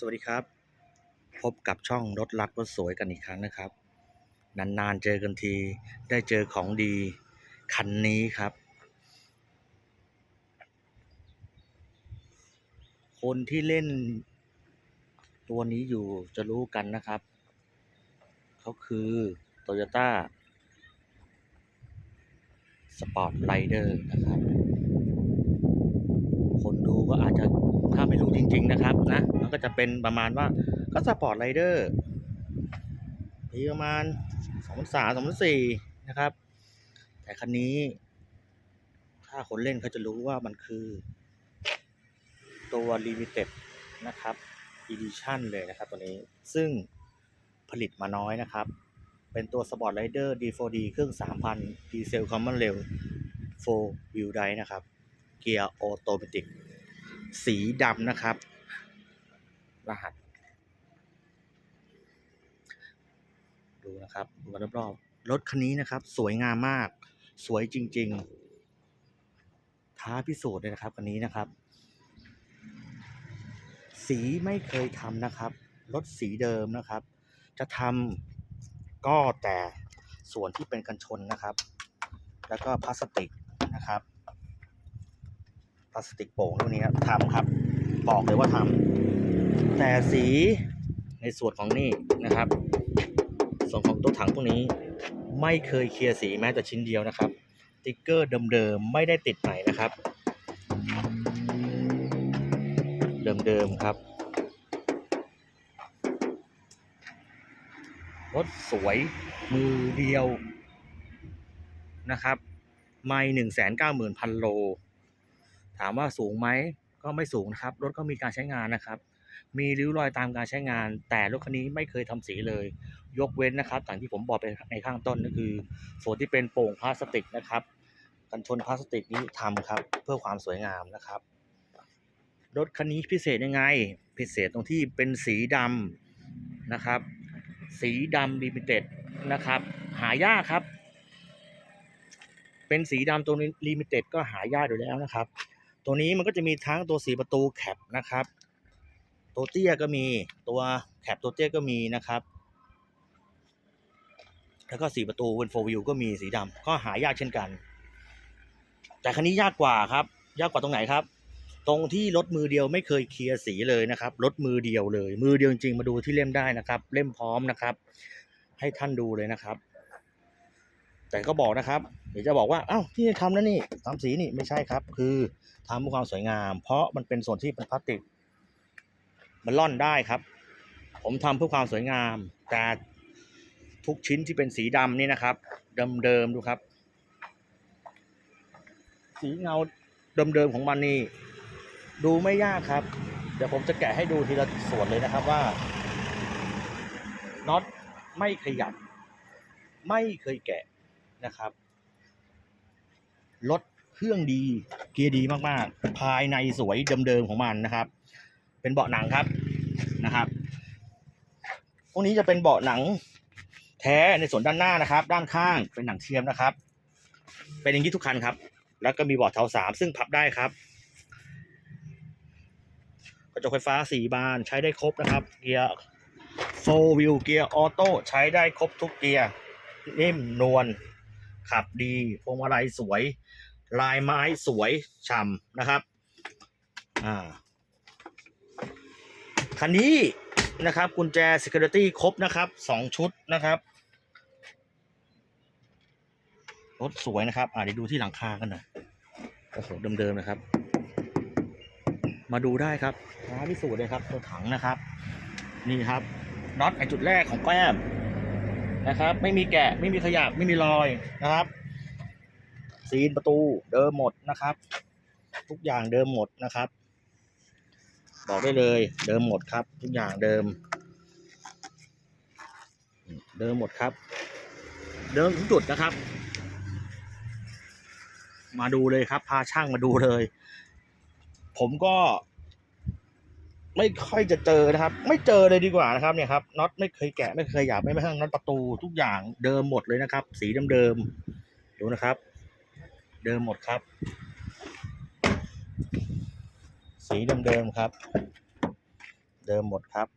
สวัสดีครับ พบกับช่องรถรักรถสวยกันอีกครั้งนะครับ นานๆเจอกันทีได้เจอของดีคันนี้ครับ คนที่เล่น ตัวนี้อยู่จะรู้กันนะครับเขาคือ Toyota Sport Rider นะครับ คนดูก็อาจจะถ้าไม่รู้ จริง ๆ นะครับนะมันก็จะเป็นประมาณว่าก็สปอร์ตไรเดอร์ปีประมาณ2 0 0 3 2 0 0นะครับ แต่คันนี้ ถ้าคนเล่นเขาจะรู้ว่ามันคือ ตัว Limited นะครับ Edition เลยนะครับตัวนี้ซึ่งผลิตมาน้อยนะครับ เป็นตัว Sport Rider D4D เครื่อง 3,000 ดีเซล Common Rail 4 Wheel Drive นะครับ เกียร์ออโตเมติก สีดำนะครับ รหัส ดูนะครับดูรอบๆรถคันนี้นะครับ สวยงามมาก สวยจริง ๆ ท้าพิสูจน์เลยนะครับคันนี้นะครับ สีไม่เคยทำนะครับ รถสีเดิมนะครับ จะทำก็แต่ส่วนที่เป็นกันชนนะครับ แล้วก็พลาสติกนะครับ พลาสติกโป่งพวกนี้ครับทำครับ บอกเลยว่าทำแต่สีในส่วนของนี่นะครับ ส่วนของตัวถังพวกนี้ไม่เคยเคลียร์สีแม้แต่ชิ้นเดียวนะครับ ติ๊กเกอร์เดิมๆไม่ได้ติดใหม่นะครับ เดิมๆครับรถสวยมือเดียวนะครับ ไม่หนึ่งแสนเก้าหมื่นพันโล ถามว่าสูงไหมก็ไม่สูงนะครับ รถก็มีการใช้งานนะครับ มีริ้วรอยตามการใช้งาน แต่รถคันนี้ไม่เคยทำสีเลย ยกเว้นนะครับอย่างที่ผมบอกไปในข้างต้นก็คือ ส่วนที่เป็นโป่งพลาสติกนะครับ กันชนพลาสติกนี้ทำครับ เพื่อความสวยงามนะครับ รถคันนี้พิเศษยังไง พิเศษตรงที่เป็นสีดำนะครับ สีดำลิมิเต็ดนะครับ หายากครับ เป็นสีดำตัวลิมิเต็ดก็หายากอยู่แล้วนะครับ ตัวนี้มันก็จะมีทั้งตัวสีประตูแคปนะครับ ตัวเตี้ยก็มีตัวแคปตัวเตี้ยก็มีนะครับ แล้วก็สีประตูเวนโฟวิวก็มีสีดำก็หายากเช่นกัน แต่คันนี้ยากกว่าครับ ยากกว่าตรงไหนครับ ตรงที่รถมือเดียวไม่เคยเคลียร์สีเลยนะครับรถมือเดียวเลย มือเดียวจริงๆมาดูที่เล่มได้นะครับ เล่มพร้อมนะครับ ให้ท่านดูเลยนะครับ แต่ก็บอกนะครับเดี๋ยวจะบอกว่าอ้าวที่ทำแล้วนี่ทำสีนี่ไม่ใช่ครับ คือทำเพื่อความสวยงาม เพราะมันเป็นส่วนที่เป็นพลาสติก มันล่อนได้ครับ ผมทำเพื่อความสวยงาม แต่ทุกชิ้นที่เป็นสีดำนี่นะครับ เดิมๆดูครับ สีเงาเดิมๆของมันนี่ดูไม่ยากครับ เดี๋ยวผมจะแกะให้ดูทีละส่วนเลยนะครับว่าน็อตไม่ขยับ ไม่เคยแกะ นะครับ รถเครื่องดี เกียร์ดีมากๆ ภายในสวยเดิมๆของมันนะครับ เป็นเบาะหนังครับนะครับ พวกนี้จะเป็นเบาะหนังแท้ในส่วนด้านหน้านะครับ ด้านข้างเป็นหนังเทียมนะครับ เป็นอย่างนี้ทุกคันครับ แล้วก็มีเบาะเท้าสามซึ่งพับได้ครับกระจกไฟฟ้าสี่บานใช้ได้ครบนะครับ เกียร์โฟวิลเกียร์ออโต้ใช้ได้ครบทุกเกียร์นิ่มนวล ขับดีพวงมาลัยสวย ลายไม้สวยฉ่ำนะครับอ่าคันนี้นะครับกุญแจ Security ครบนะครับสองชุดนะครับรถสวยนะครับอ่าเดี๋ยวดูที่หลังคากันหน่อยโอ้โหเดิมๆนะครับ มาดูได้ครับท้าพิสูจน์เลยครับตัวถังนะครับ นี่ครับน็อตไอจุดแรกของแก้ม นะครับ ไม่มีแกะไม่มีขยับไม่มีรอยนะครับ ซีนประตูเดิมหมดนะครับ ทุกอย่างเดิมหมดนะครับ บอกได้เลยเดิมหมดครับ ทุกอย่างเดิม เดิมหมดครับ เดิมทุกจุดนะครับ มาดูเลยครับ พาช่างมาดูเลย ผมก็ ไม่ค่อยจะเจอนะครับ ไม่เจอเลยดีกว่านะครับเนี่ยครับน็อตไม่เคยแกะไม่เคยหยาบไม่ไม่ทั้งน็อตประตูทุกอย่างเดิมหมดเลยนะครับ สีเดิมๆดูนะครับ เดิมหมดครับ สีเดิมๆครับ เดิมหมดครับ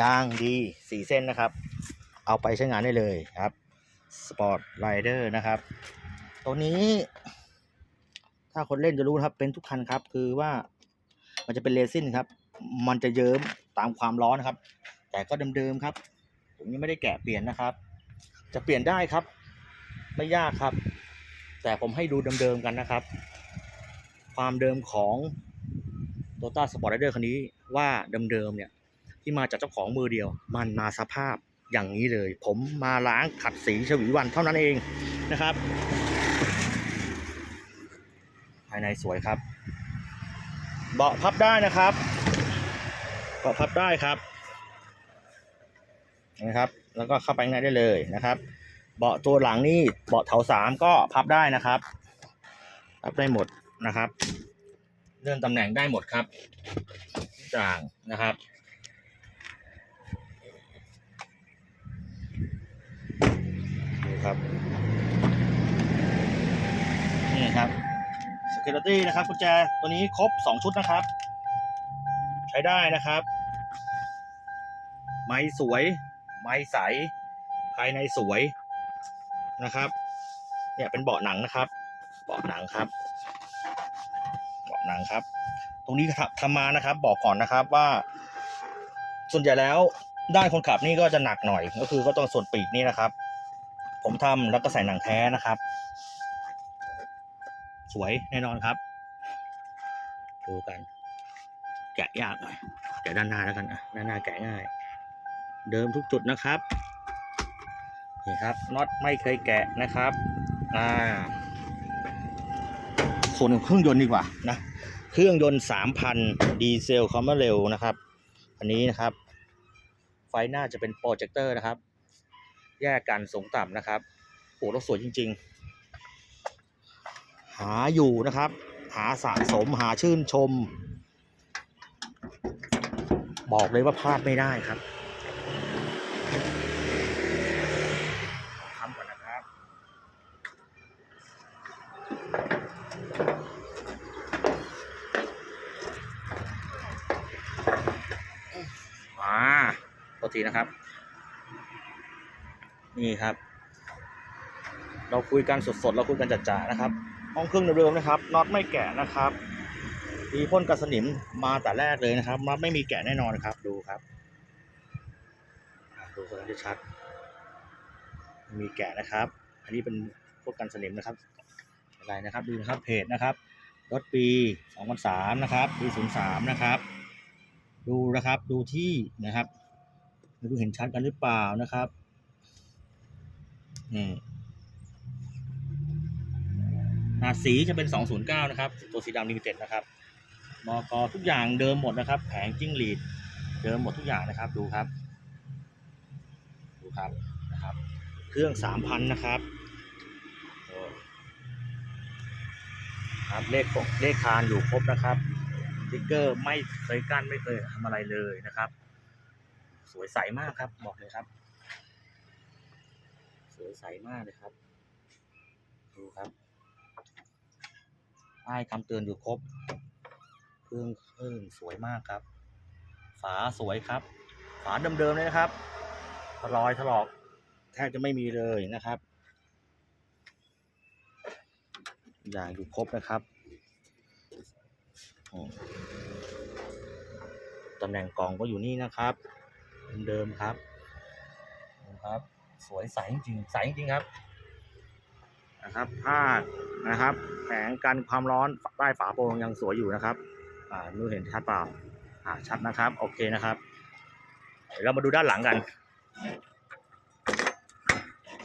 ยางดีสี่เส้นนะครับ เอาไปใช้งานได้เลยครับ Sport Rider นะครับ ตัวนี้ ถ้าคนเล่นจะรู้ครับ เป็นทุกคันครับ คือว่ามันจะเป็นเรซินครับ มันจะเยิ้มตามความร้อนนะครับ แต่ก็เดิมๆครับ ผมยังไม่ได้แกะเปลี่ยนนะครับ จะเปลี่ยนได้ครับ ไม่ยากครับ แต่ผมให้ดูเดิมๆกันนะครับ ความเดิมของ t o ต้าสปอร์ตไรเดอร์คันนี้ว่าเดิมๆเนี่ย ที่มาจากเจ้าของมือเดียว มันมาสภาพอย่างนี้เลย ผมมาล้างขัดสีฉวีวันเท่านั้นเองนะครับายในสวยครับ เบาะพับได้นะครับ เบาะพับได้ครับนะครับ แล้วก็เข้าไปข้างในได้เลยนะครับ เบาะตัวหลังนี่เบาะแถวสามก็พับได้นะครับพับได้หมดนะครับเลื่อนตำแหน่งได้หมดครับทุกอย่างนะครับครับนี่ครับ Security นะครับกุญแจตัวนี้ครบ 2 ชุดนะครับ ใช้ได้นะครับ ไม้สวย ไม้ใส ภายในสวยนะครับ เนี่ยเป็นเบาะหนังนะครับ เบาะหนังครับ เบาะหนังครับ ตรงนี้ทำมานะครับ บอกก่อนนะครับว่า ส่วนใหญ่แล้วด้านคนขับนี่ก็จะหนักหน่อย ก็คือก็ต้องส่วนปีกนี่นะครับ ผมทำแล้วก็ใส่หนังแท้นะครับ สวยแน่นอนครับ ดูกัน แกะยากหน่อยแกะด้านหน้าแล้วกันอะด้านหน้าแกะง่าย เดิมทุกจุดนะครับนี่ครับน็อตไม่เคยแกะนะครับอ่าส่วนของเครื่องยนต์ดีกว่านะเครื่องยนต์ 3,000 ดีเซลคอมเมอร์เร็วนะครับ อันนี้นะครับ ไฟหน้าจะเป็นโปรเจคเตอร์นะครับ แยกกันสูงต่ำนะครับโอ้รถสวยจริง ๆ หาอยู่นะครับ หาสะสมหาชื่นชม บอกเลยว่าพลาดไม่ได้ครับทำก่อนนะครับอ่าตัวทีนะครับ นี่ครับ เราคุยกันสดๆ เราคุยกันจัดๆนะครับ ห้องเครื่องเดิมๆนะครับน็อตไม่แกะนะครับมีพ่นกันสนิมมาแต่แรกเลยนะครับน็อตไม่มีแกะแน่นอนครับ ดูครับอ่าดูกันชัด มีแกะนะครับ อันนี้เป็นพ่นกันสนิมนะครับ อะไรนะครับดูนะครับเพจนะครับรถปี2003นะครับปี03นะครับ ดูนะครับดูที่นะครับไม่รู้เห็นชัดกันหรือเปล่านะครับนี่ อ่าสีจะเป็น 209 นะครับ ตัวสีดำลิมิเต็ดนะครับมอกอทุกอย่างเดิมหมดนะครับ แผงจิ้งหรีด เดิมหมดทุกอย่างนะครับ ดูครับ ดูครับนะครับ เครื่อง 3,000 นะครับครับเลขปกเลขคานอยู่ครบนะครับสติ๊กเกอร์ไม่เคยกั้นไม่เคยทำอะไรเลยนะครับ สวยใสมากครับบอกเลยครับ สวยใสมากเลยครับ ดูครับ ป้ายคำเตือนอยู่ครบ เครื่องเครื่องสวยมากครับ ฝาสวยครับ ฝาเดิมๆเลยนะครับรอยถลอกแทบจะไม่มีเลยนะครับอย่างอยู่ครบนะครับตำแหน่งกล่องก็อยู่นี่นะครับ เดิมครับครับ สวยใสจริงใสจริงครับ นะครับผ้านะครับแผงกันความร้อนใต้ฝาโปรงยังสวยอยู่นะครับอ่านูเห็นชัดเปล่าอ่าชัดนะครับ โอเคนะครับเดี๋ยวเรามาดูด้านหลังกัน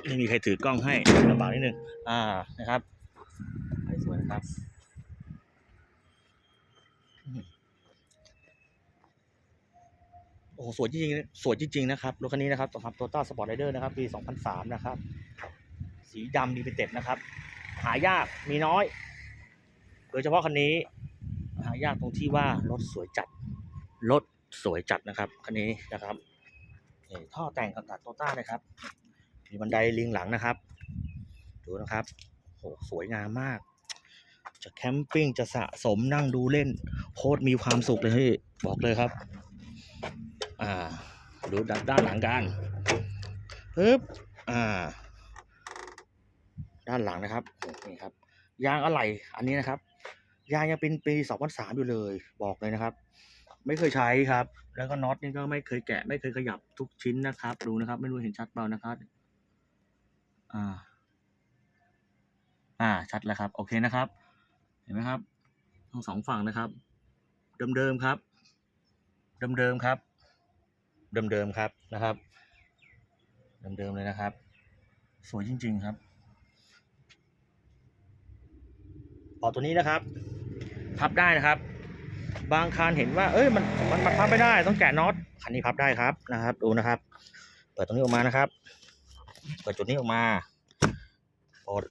ไม่มีใครถือกล้องให้ลำบากนิดนึงอ่านะครับสวยนะครับโอ้โหสวยจริงๆสวยจริงๆนะครับรถคันนี้นะครับตัวครับโตต้าสปอร์ตไรเดอร์นะครับ ปี 2003 นะครับ สีดำดีเป็นเต็ดนะครับ หายากมีน้อย โดยเฉพาะคันนี้ หายากตรงที่ว่ารถสวยจัด รถสวยจัดนะครับคันนี้นะครับท่อแต่งกับตัดโตต้านะครับ มีบันไดลิงหลังนะครับ ดูนะครับโหสวยงามมาก จะแคมปิ้งจะสะสมนั่งดูเล่นโคตรมีความสุขเลยพี่บอกเลยครับ อ่า ดูด้านด้านหลังกันปึ๊บอ่า ด้านหลังนะครับนี่ครับ ยางอะไหล่อันนี้นะครับ ยางยังเป็นปี2003อยู่เลย บอกเลยนะครับ ไม่เคยใช้ครับ แล้วก็น็อตนี่ก็ไม่เคยแกะ ไม่เคยขยับทุกชิ้นนะครับ ดูนะครับ ไม่รู้เห็นชัดเปล่านะครับ อ่า อ่า ชัดแล้วครับ โอเคนะครับ เห็นไหมครับ ทั้งสองฝั่งนะครับ เดิมๆครับ เดิมๆครับ เดิมๆครับนะครับ เดิมๆเลยนะครับ สวยจริง ๆ ครับ ปอตัวนี้นะครับ พับได้นะครับ บางคันเห็นว่า เอ้ยมันมันมันพับไม่ได้ต้องแกะน็อตคันนี้พับได้ครับนะครับ ดูนะครับ เปิดตรงนี้ออกมานะครับเปิดจุดนี้ออกมาปลด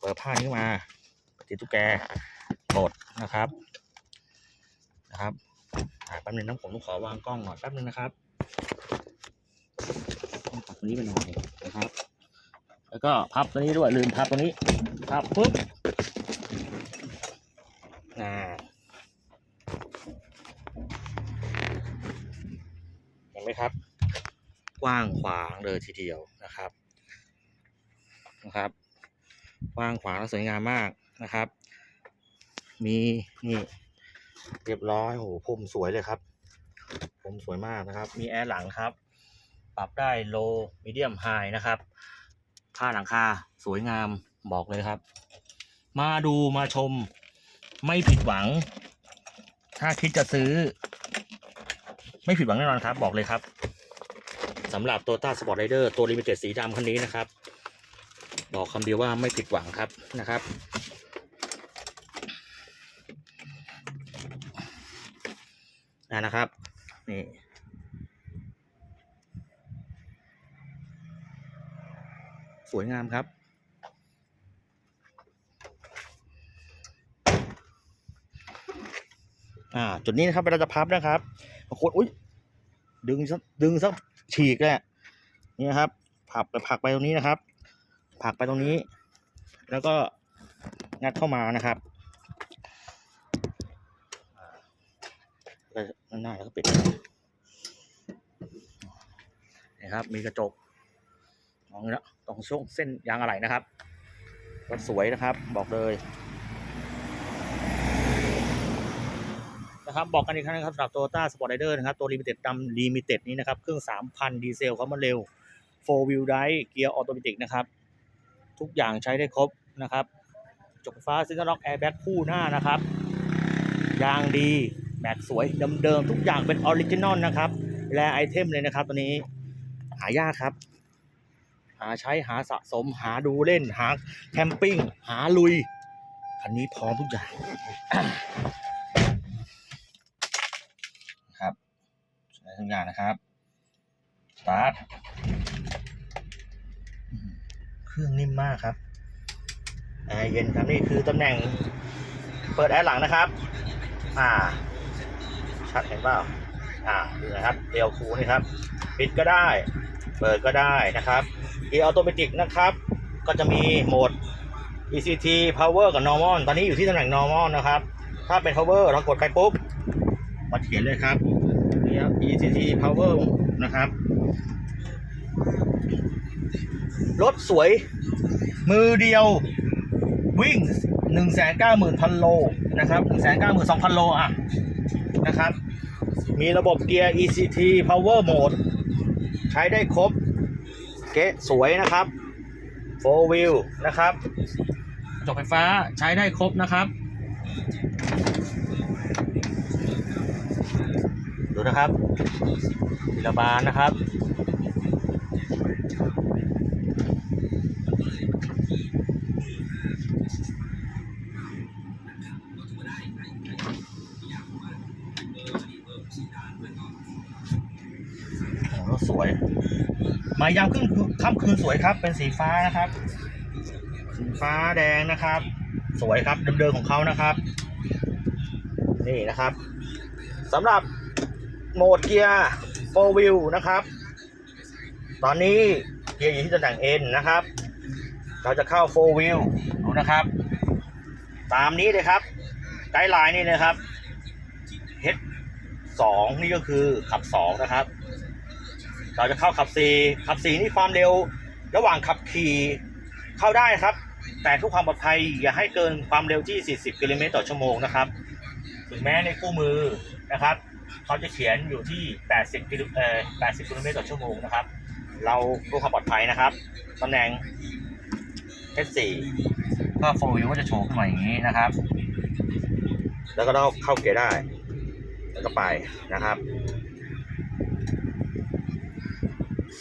เปิดผ้านี้มาติดตุ๊กแกปลดนะครับนะครับแป๊บนึงนะผมต้องขอวางกล้องก่อนแป๊บนึงนะครับตัดตัวนี้ไปหน่อยนะครับ แล้วก็พับตัวนี้ด้วยลืมพับตัวนี้พับปุ๊บอ่าเห็นไหมครับ กว้างขวางเลยทีเดียวนะครับนะครับกว้างขวางและสวยงามมากนะครับ มีนี่เรียบร้อยโอ้โหผมสวยเลยครับผมสวยมากนะครับ มีแอร์หลังครับ ปรับได้โลมีเดียมไฮนะครับผ้าหลังคาสวยงามบอกเลยครับ มาดูมาชมไม่ผิดหวัง ถ้าคิดจะซื้อ ไม่ผิดหวังแน่นอนครับ บอกเลยครับ สำหรับ t o y ต้าสปอร์ตไรเดอร์ตัวลิมิเต็ดสีดำคันนี้นะครับ บอกคำเดียวว่าไม่ผิดหวังครับนะครับอ่านะครับ นี่สวยงามครับ อ่า จุดนี้นะครับเวลาจะพับนะครับบางคนอุ้ยดึงซดึงซะ ฉีกเลยอะนี่นะครับ ผักไปผักไปตรงนี้นะครับ ผักไปตรงนี้ แล้วก็งัดเข้ามานะครับหน้าแล้วก็ปิดนะครับ มีกระจกมองแล้วตรงช่วงเส้นยางอะไหล่นะครับ ก็สวยนะครับ บอกเลย นะครับบอกกันอีกครั้งนะครับสำหรับ Toyota Sport Rider นะครับตัว Limited ดำ Limited นี้นะครับเครื่อง 3,000 ดีเซลเขามาเร็ว 4 wheel drive เกียร์ออโตเมติกนะครับทุกอย่างใช้ได้ครบนะครับจกฟ้าซินเนอร์ล็อกแอร์แบ็กคู่หน้านะครับยางดีแม็กสวยเดิมๆทุกอย่างเป็นออริจินอลนะครับแลไอเทมเลยนะครับตัวนี้หายากครับ หาใช้หาสะสมหาดูเล่นหาแคมปิ้งหาลุย คันนี้พร้อมทุกอย่าง ครับใช้ ทุกอย่างนะครับสตาร์ทเครื่องนิ่มมากครับแอร์เย็นครับนี่คือตำแหน่ง เปิดแอร์หลังนะครับ อ่า ชัดเห็นเปล่าอ่าดูนะครับเอลคูนี่ครับปิดก็ได้ เปิดก็ได้นะครับเกีออโตเมติกนะครับ ก็จะมีโหมด ECT Power กับ Normal ตอนนี้อยู่ที่ตำแหน่ง Normal นะครับ ถ้าเป็น Power เรากดไปปุ๊บมาเขียนเลยครับ นี่ครับ ECT Power นะครับ รถสวย มือเดียว วิ่ง 1 9 0 0 0 0พันโล นะครับ 1 9 2 0 0 0 โล อะ นะครับ มีระบบเกียร์ ECT Power Mode ใช้ได้ครบ เก๊ะสวยนะครับ 4 wheel นะครับจกไฟฟ้าใช้ได้ครบนะครับ ดู นะครับทีละบานนะครับอ้โหสวย มายามขึ้นค่ำคืนสวยครับ เป็นสีฟ้านะครับ สีฟ้าแดงนะครับ สวยครับเดิมๆของเขานะครับ นี่นะครับสำหรับ โหมดเกียร์4 wheel นะครับ ตอนนี้เกียร์อยู่ที่ตำแหน่ง N นะครับ เราจะเข้า4 wheel ดูนะครับ ตามนี้เลยครับ ไกด์ไลน์นี่นะครับ H สองนี่ก็คือขับสองนะครับ เราจะเข้าขับสี่ขับสี่นี่ความเร็ว ระหว่างขับขี่เข้าได้ครับ แต่ทุกความปลอดภัยอย่าให้เกินความเร็วที่ 40 กิโลเมตรต่อชั่วโมงนะครับ ถึงแม้ในคู่มือนะครับ เขาจะเขียนอยู่ที่ 80กิโลเอ่อ80กิโลเมตรต่อชั่วโมงนะครับ เราเพื่อความปลอดภัยนะครับตำแหน่ง S4 ก็โฟล์วก็จะโชว์ขึ้นมาอย่างนี้นะครับ แล้วก็เราเข้าเกียร์ได้ แล้วก็ไปนะครับ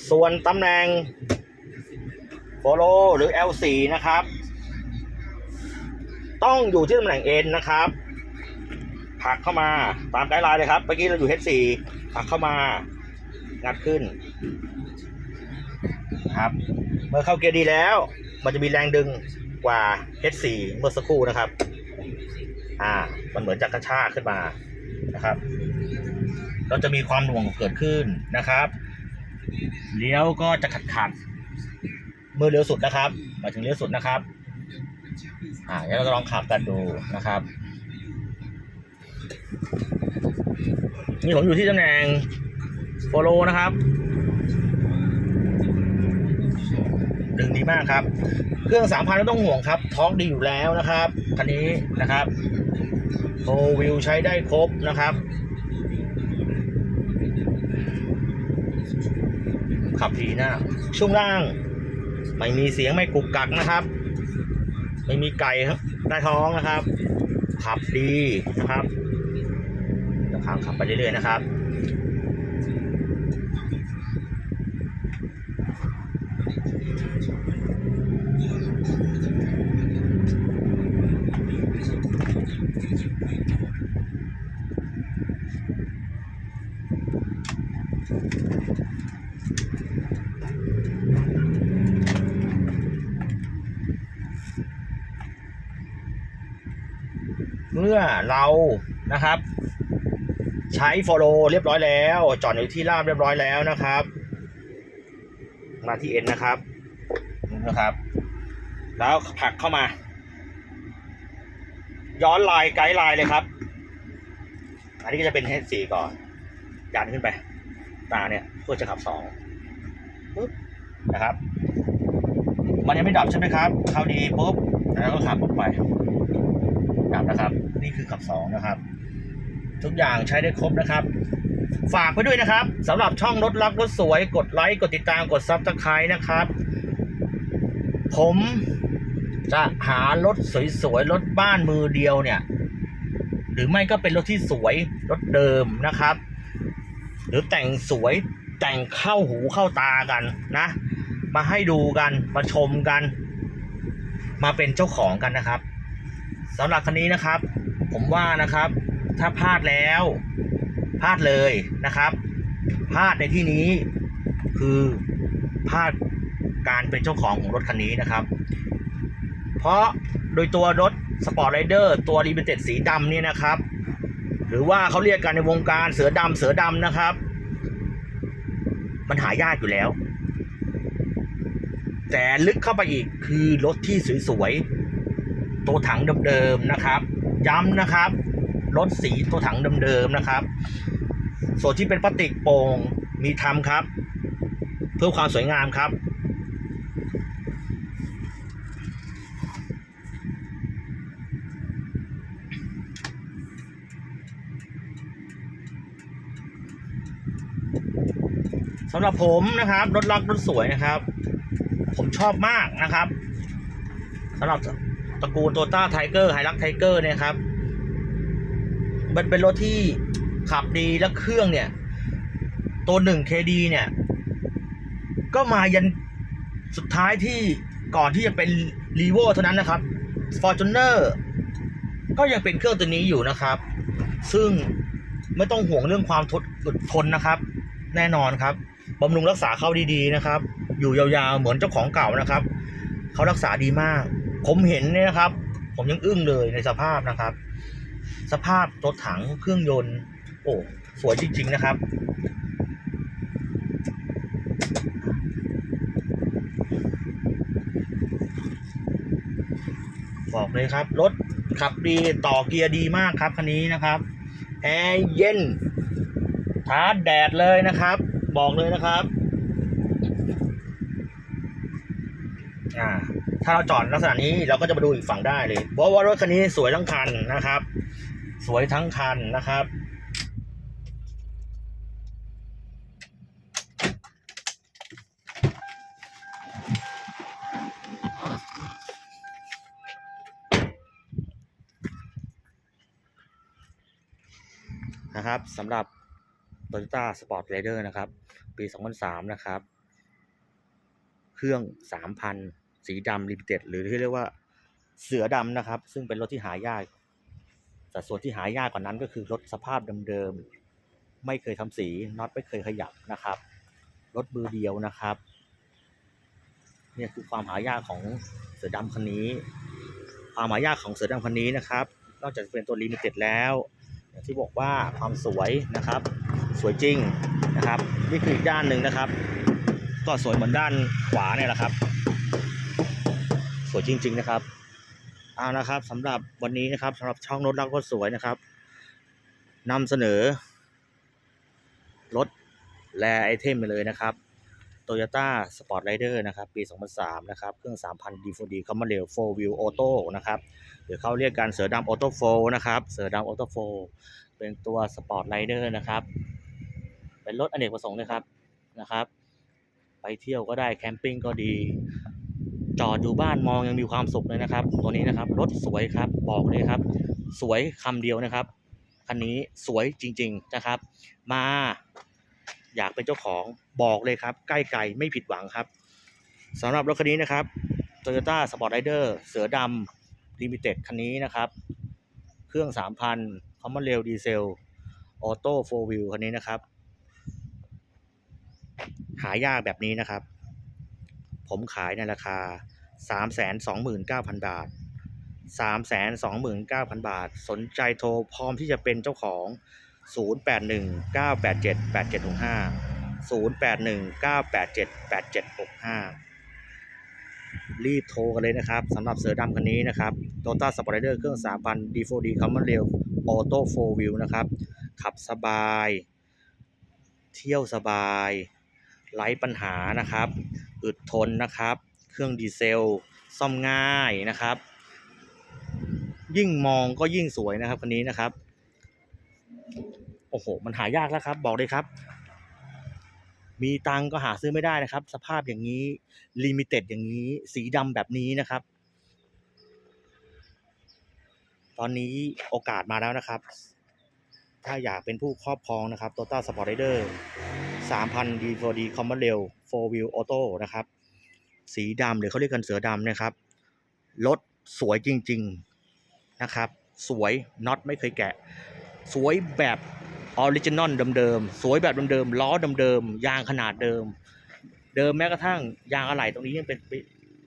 ส่วนตำแหน่ง follow หรือ L4 นะครับ ต้องอยู่ที่ตำแหน่ง N นะครับ ผลักเข้ามาตามไกด์ไลน์เลยครับเมื่อกี้เราอยู่ H4 ผลักเข้ามางัดขึ้นนะครับ เมื่อเข้าเกียร์ดีแล้ว มันจะมีแรงดึงกว่า H4 เมื่อสักครู่นะครับ อ่า มันเหมือนจะกระชากขึ้นมานะครับเราจะมีความหน่วงเกิดขึ้นนะครับ เลี้ยวก็จะขัดขัดๆมือเลี้ยวสุดนะครับ มาถึงเลี้ยวสุดนะครับ อ่าเดี๋ยวเราจะลองขับกันดูนะครับ นี่ผมอยู่ที่ตำแหน่งโฟโลนะครับดึงดีมากครับ เครื่องสามพันไม่ต้องห่วงครับ ท้องดีอยู่แล้วนะครับ คันนี้นะครับโฟวิวใช้ได้ครบนะครับ ขับทีหน้าช่วงล่าง ไม่มีเสียงไม่กุกกักนะครับ ไม่มีไก่ครับใต้ท้องนะครับ ขับดีนะครับ ขับขับไปเรื่อยๆนะครับเมื่อเรานะครับ ใช้โฟโลเรียบร้อยแล้ว จอดอยู่ที่ราบเรียบร้อยแล้วนะครับ มาที่เอ็นนะครับนะครับ แล้วผลักเข้ามา ย้อนลายไกด์ลายเลยครับ อันนี้ก็จะเป็น H4 ก่อนยันขึ้นไป ตาเนี่ยเพื่อจะขับสองปุ๊บนะครับ มันยังไม่ดับใช่ไหมครับเข้าดีปุ๊บแล้วก็ขับออกไปดับนะครับ นี่คือขับสองนะครับ ทุกอย่างใช้ได้ครบนะครับ ฝากไปด้วยนะครับสำหรับช่องรถรักรถสวย กดไลค์กดติดตามกดซับสไครต์นะครับ ผมจะหารถสวยๆรถบ้านมือเดียวเนี่ย หรือไม่ก็เป็นรถที่สวยรถเดิมนะครับ หรือแต่งสวยแต่งเข้าหูเข้าตากันนะ มาให้ดูกันมาชมกัน มาเป็นเจ้าของกันนะครับสำหรับคันนี้นะครับ ผมว่านะครับ ถ้าพลาดแล้วพลาดเลยนะครับพลาดในที่นี้คือพลาดการเป็นเจ้าของของรถคันนี้นะครับ เพราะโดยตัวรถสปอร์ตไรเดอร์ตัวรีเบเต็ดสีดำนี่นะครับ หรือว่าเขาเรียกกันในวงการเสือดำเสือดำนะครับ มันหายากอยู่แล้ว แต่ลึกเข้าไปอีกคือรถที่สวยๆตัวถังเดิมๆนะครับ ย้ำนะครับ รถสีตัวถังเดิมๆนะครับ ส่วนที่เป็นพลาสติกโป่งมีทำครับ เพื่อความสวยงามครับ สำหรับผมนะครับรถลักรถสวยนะครับ ผมชอบมากนะครับสำหรับตระกูลโตต้าไทเกอร์ไฮรักไทเกอร์เนี่ยครับ มันเป็นรถที่ขับดีและเครื่องเนี่ย ตัวหนึ่ง KD เนี่ย ก็มายันสุดท้ายที่ก่อนที่จะเป็นรีโวเท่านั้นนะครับ Fortuner ก็ยังเป็นเครื่องตัวนี้อยู่นะครับ ซึ่งไม่ต้องห่วงเรื่องความทนอดทนนะครับ แน่นอนครับบำรุงรักษาเขาดีๆนะครับ อยู่ยาวๆเหมือนเจ้าของเก่านะครับเขารักษาดีมาก ผมเห็นเนี่ยนะครับ ผมยังอึ้งเลยในสภาพนะครับ สภาพรถถังเครื่องยนต์ โอ้สวยจริง ๆ นะครับ บอกเลยครับ รถขับดีต่อเกียร์ดีมากครับ คันนี้นะครับ แอร์เย็นท้าแดดเลยนะครับ บอกเลยนะครับอ่าถ้าเราจอดลักษณะนี้เราก็จะมาดูอีกฝั่งได้เลยเพราะว่ารถคันนี้สวยทั้งคันนะครับ สวยทั้งคันนะครับนะครับสำหรับ Toyota Sport Raider นะครับ ปี 2003 นะครับ เครื่อง 3,000 สีดำ Limited หรือที่เรียกว่าเสือดำนะครับ ซึ่งเป็นรถที่หายาก แต่ส่วนที่หายากกว่านั้นก็คือรถสภาพเดิมๆไม่เคยทำสีน็อตไม่เคยขยับนะครับรถมือเดียวนะครับเนี่ยคือความหายากของเสือดำคันนี้ ความหายากของเสือดำคันนี้นะครับ นอกจากจะเป็นตัว Limited แล้วอย่างที่บอกว่าความสวยนะครับ สวยจริงนะครับ นี่คืออีกด้านหนึ่งนะครับ ก็สวยเหมือนด้านขวาเนี่ยแหละครับ สวยจริง ๆ นะครับ เอานะครับสำหรับวันนี้นะครับสำหรับช่องรถรักรถสวยนะครับนำเสนอ รถแลไอเทมไปเลยนะครับ Toyota Sport Rider นะครับ ปี 2003 นะครับ เครื่อง 3,000 D4D Common Rail 4 Wheel Auto นะครับ หรือเขาเรียกกันเสือดำ Auto 4นะครับ เสือดำ Auto 4เป็นตัว Sport Rider นะครับ เป็นรถอเนกประสงค์นะครับนะครับ ไปเที่ยวก็ได้แคมปิ้งก็ดี จอดอยู่บ้านมองยังมีความสุขเลยนะครับ ตัวนี้นะครับรถสวยครับบอกเลยครับ สวยคำเดียวนะครับคันนี้สวยจริง ๆนะครับ มา อยากเป็นเจ้าของบอกเลยครับ ใกล้ไกลไม่ผิดหวังครับสำหรับรถคันนี้นะครับ Toyota Sport Rider เสือดำ Limited คันนี้นะครับ เครื่อง 3,000 Common Rail Diesel Auto 4 Wheel คันนี้นะครับ หายากแบบนี้นะครับ ผมขายในราคา 329,000บาท329,000บาท สนใจโทรพร้อมที่จะเป็นเจ้าของ0819878765รีบโทรกันเลยนะครับสำหรับเสือดำคันนี้นะครับ Toyota Sport Rider เครื่อง3,000 D4D Common Rail Auto 4 Wheel นะครับ ขับสบาย เที่ยวสบาย ไร้ปัญหานะครับ อึดทนนะครับ เครื่องดีเซล ซ่อมง่ายนะครับ ยิ่งมองก็ยิ่งสวยนะครับคันนี้นะครับ โอ้โห มันหายากแล้วครับ บอกเลยครับ มีตังก็หาซื้อไม่ได้นะครับ สภาพอย่างนี้ลิมิเต็ดอย่างนี้ สีดำแบบนี้นะครับ ตอนนี้โอกาสมาแล้วนะครับ ถ้าอยากเป็นผู้ครอบครองนะครับ Toyota Sport Rider 3,000 D4D Common Rail 4 Wheel Auto นะครับ สีดำหรือเขาเรียกกันเสือดำนะครับ รถสวยจริง ๆ นะครับ สวยน็อตไม่เคยแกะ สวยแบบออริจินอลเดิมๆ สวยแบบเดิมๆ ล้อเดิมๆ ยางขนาดเดิม เดิมแม้กระทั่งยางอะไหล่ตรงนี้ยังเป็นปี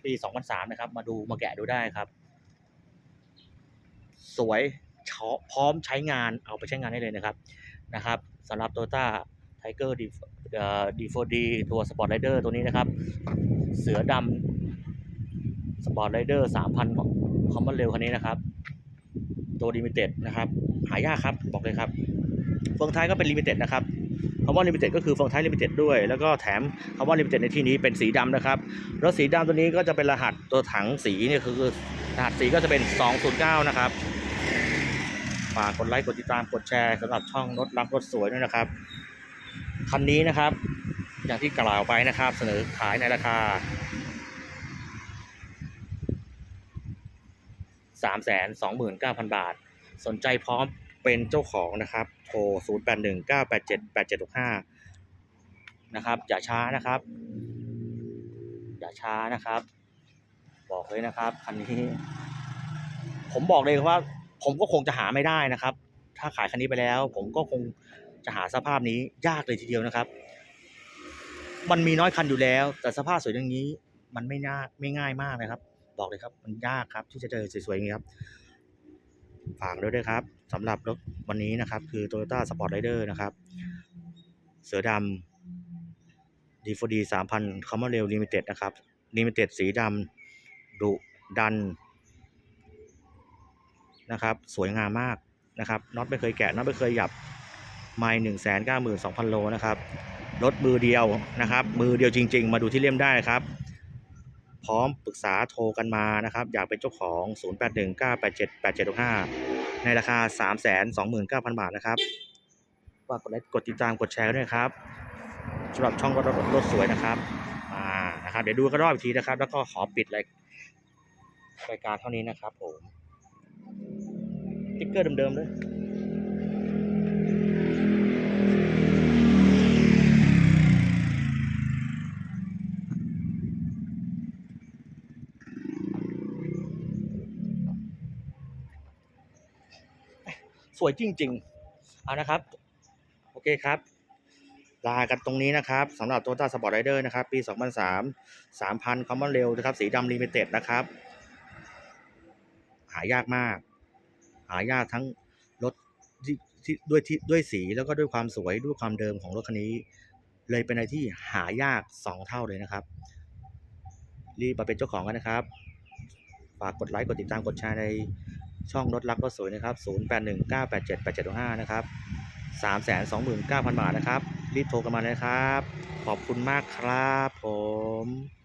ปี2003 นะครับ มาดูมาแกะดูได้ครับ สวยพร้อมใช้งานเอาไปใช้งานได้เลยนะครับนะครับสำหรับ Toyota Tiger D เอ่อ D4D ตัว Sport Rider ตัวนี้นะครับ เสือดำ Sport Rider 3,000ของคอมมอนเร็วคันนี้นะครับ ตัว Limited นะครับ หายากครับบอกเลยครับเฟืองท้ายก็เป็น Limited นะครับคำว่า Limited ก็คือเฟืองท้าย Limited ด้วย แล้วก็แถมคำว่า Limited ในที่นี้เป็นสีดำนะครับรถสีดำตัวนี้ก็จะเป็นรหัสตัวถังสีเนี่ยคือรหัสสีก็จะเป็น 209 นะครับฝากกดไลค์กดติดตามกดแชร์สำหรับช่องรถรับรถสวยด้วยนะครับ คันนี้นะครับ อย่างที่กล่าวไปนะครับ เสนอขายในราคา329,000 บาท สนใจพร้อมเป็นเจ้าของนะครับ โทร 0819878765 นะครับ อย่าช้านะครับ อย่าช้านะครับ บอกเลยนะครับ คันนี้ ผมบอกเลยว่า ผมก็คงจะหาไม่ได้นะครับ ถ้าขายคันนี้ไปแล้ว ผมก็คง จะหาสภาพนี้ยากเลยทีเดียวนะครับ มันมีน้อยคันอยู่แล้ว แต่สภาพสวยอย่างนี้ มันไม่น่าไม่ง่ายมากนะครับ บอกเลยครับ มันยากครับ ที่จะเจอสวยๆอย่างนี้ครับฝากด้วยด้วยครับสำหรับรถวันนี้นะครับ คือ Toyota Sport Rider นะครับ เสือดำ D4D 3,000 Common Rail Limited นะครับ Limited สีดำดุดันนะครับ สวยงามมากนะครับน็อตไม่เคยแกะน็อตไม่เคยหยับ ไม่หนึ่งแสนเก้าหมื่นสองพันโลนะครับรถมือเดียวนะครับ มือเดียวจริง ๆ มาดูที่เล่มได้ครับ พร้อมปรึกษาโทรกันมานะครับ อยากเป็นเจ้าของ 0819878765 ในราคา 329,000 บาทนะครับฝากกดไลค์กดติดตามกดแชร์ด้วยครับสำหรับช่องรถรถรถสวยนะครับอ่านะครับ เดี๋ยวดูกันรอบอีกทีนะครับ แล้วก็ขอปิดรายรายการเท่านี้นะครับผมติ๊กเกอร์เดิมๆเลย สวยจริง ๆ เอานะครับ โอเคครับ ลากันตรงนี้นะครับสำหรับ Toyota Sport Rider นะครับ ปี 2003 3,000 Common Rail นะครับ สีดำ Limited นะครับ หายากมาก หายากทั้ง ที่ด้วยที่ด้วยสีแล้วก็ด้วยความสวยด้วยความเดิมของรถคันนี้ เลยเป็นอะไรที่หายาก 2 เท่าเลยนะครับ รีบมาเป็นเจ้าของกันนะครับ ฝากกดไลค์กดติดตามกดแชร์ในช่องรถรักรถสวยนะครับ 0819878765 นะครับ 329,000 บาทนะครับ รีบโทรกันมาเลยครับ ขอบคุณมากครับผม